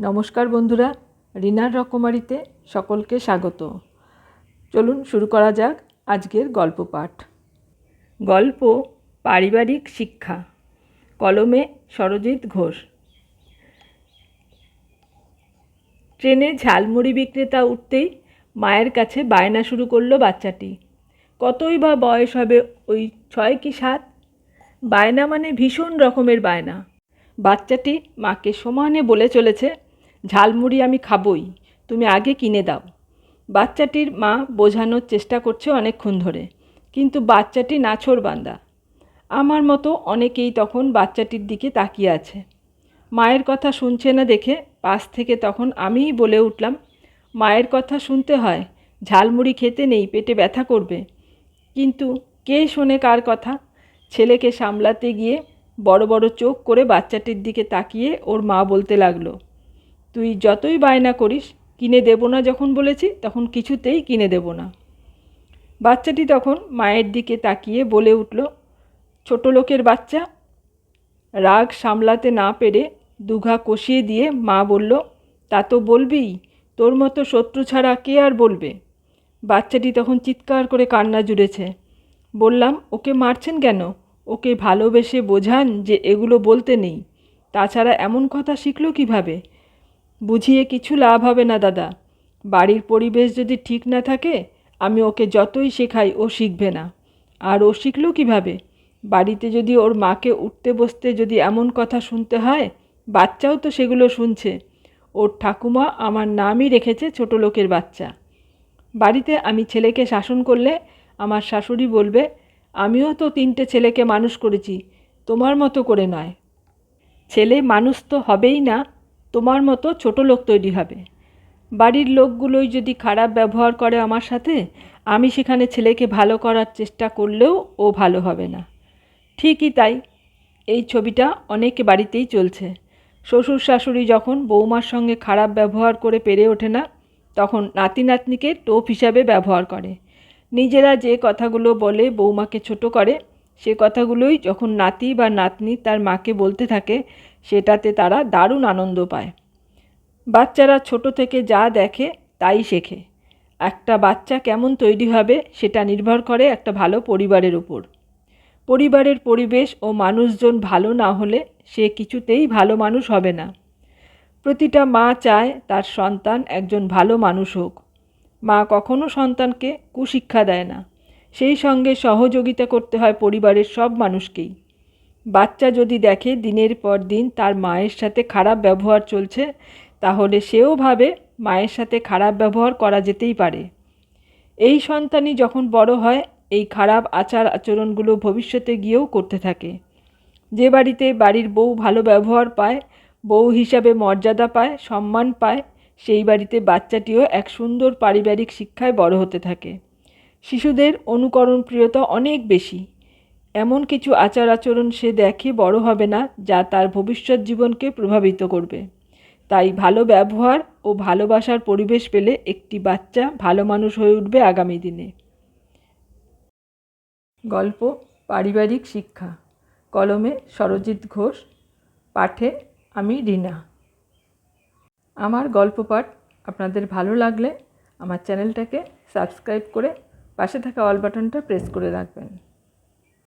নমস্কার বন্ধুরা, রিনার রকমারিতে সকলকে স্বাগত। চলুন শুরু করা যাক আজকের গল্প পাঠ। গল্প, পারিবারিক শিক্ষা, কলমে সরজিৎ ঘোষ। ট্রেনে ঝালমুড়ি বিক্রেতা উঠতেই মায়ের কাছে বায়না শুরু করল বাচ্চাটি। কতই বা বয়স হবে ওই ছয় কি সাত? বায়না মানে ভীষণ রকমের বায়না। বাচ্চাটি মাকে সমানে বলে চলেছে ঝালমুড়ি আমি খাবই, তুমি আগে কিনে দাও। বাচ্চাটির মা বোঝানোর চেষ্টা করছে অনেকক্ষণ ধরে, কিন্তু বাচ্চাটি নাছোড়বান্দা আমার মতো অনেকেই তখন বাচ্চাটির দিকে তাকিয়ে আছে। মায়ের কথা শুনছে না দেখে পাশ থেকে তখন আমিই বলে উঠলাম, মায়ের কথা শুনতে হয়, ঝালমুড়ি খেতে নেই, পেটে ব্যথা করবে। কিন্তু কে শোনে কার কথা? ছেলেকে সামলাতে গিয়ে বড় বড় চোখ করে বাচ্চাটির দিকে তাকিয়ে ওর মা বলতে লাগল তুই যতই বায়না করিস, কিনে দেবো না যখন বলেছি, তখন কিছুতেই কিনে দেব না। বাচ্চাটি তখন মায়ের দিকে তাকিয়ে বলে উঠল, ছোট লোকের বাচ্চা? রাগ সামলাতে না পেরে দুঘা কষিয়ে দিয়ে মা বলল, তা তো বলবিই তোর মতো শত্রু ছাড়া কে আর বলবে? বাচ্চাটি তখন চিৎকার করে কান্না জুড়েছে। বললাম, ওকে মারছেন কেন? ওকে ভালোবেসে বোঝান যে এগুলো বলতে নেই। তাছাড়া এমন কথা শিখলো কীভাবে? বুঝিয়ে কিছু লাভ হবে না, দাদা। বাড়ির পরিবেশ যদি ঠিক না থাকে, আমি ওকে যতই শেখাই, ও শিখবে না। আর ও শিখলো কীভাবে? বাড়িতে যদি ওর মাকে উঠতে বসতে যদি এমন কথা শুনতে হয়, বাচ্চাও তো সেগুলো শুনছে। ওর ঠাকুমা আমার নামই রেখেছে ছোট লোকের বাচ্চা। বাড়িতে আমি ছেলেকে শাসন করলে, আমার শাশুড়ি বলবে, আমিও তো তিনটে ছেলেকে মানুষ করেছি, তোমার মতো করে নয়। ছেলে মানুষ তো হবেই না তোমার মতো ছোট লোক তৈরি হবে। বাড়ির লোকগুলোই যদি খারাপ ব্যবহার করে আমার সাথে, আমি সেখানে ছেলেকে ভালো করার চেষ্টা করলেও ও ভালো হবে না। ঠিকই তাই। এই ছবিটা অনেক বাড়িতেই চলছে। শ্বশুর শাশুড়ি যখন বৌমার সঙ্গে খারাপ ব্যবহার করে পেরে ওঠে না, তখন নাতি নাতনিকে টোপ হিসাবে ব্যবহার করে। নিজেরা যে কথাগুলো বলে বৌমাকে ছোট করে, সে কথাগুলোই যখন নাতি বা নাতনি তার মাকে বলতে থাকে সেটাতে তারা দারুণ আনন্দ পায়। বাচ্চারা ছোট থেকে যা দেখে তাই শেখে। একটা বাচ্চা কেমন তৈরি হবে সেটা নির্ভর করে একটা ভালো পরিবারের উপর। পরিবারের পরিবেশ ও মানুষজন ভালো না হলে সে কিছুতেই ভালো মানুষ হবে না। প্রতিটা মা চায় তার সন্তান একজন ভালো মানুষ হোক। মা কখনো সন্তানকে কুশিক্ষা দেয় না। সেই সঙ্গে সহযোগিতা করতে হয় পরিবারের সব মানুষকেই। বাচ্চা যদি দেখে দিনের পর দিন তার মায়ের সাথে খারাপ ব্যবহার চলছে, তাহলে সেও ভাবে মায়ের সাথে খারাপ ব্যবহার করা যেতেই পারে। এই সন্তানই যখন বড় হয়, এই খারাপ আচার আচরণগুলো ভবিষ্যতে গিয়েও করতে থাকে। যে বাড়িতে বাড়ির বউ ভালো ব্যবহার পায়, বউ হিসাবে মর্যাদা পায়, সম্মান পায়, সেই বাড়িতে বাচ্চাটিও এক সুন্দর পারিবারিক শিক্ষায় বড় হতে থাকে। শিশুদের অনুকরণ প্রিয়তা অনেক বেশি। এমন কিছু আচার আচরণ সে দেখে বড় হবে না, যা তার ভবিষ্যৎ জীবনকে প্রভাবিত করবে। তাই ভালো ব্যবহার ও ভালোবাসার পরিবেশ পেলে একটি বাচ্চা ভালো মানুষ হয়ে উঠবে আগামী দিনে। গল্প, পারিবারিক শিক্ষা। কলমে সরজিৎ ঘোষ, পাঠে আমি রিনা। আমার গল্প পাঠ আপনাদের ভালো লাগলে আমার চ্যানেলটাকে সাবস্ক্রাইব করে পাশে থাকা অল বাটনটা প্রেস করে রাখবেন।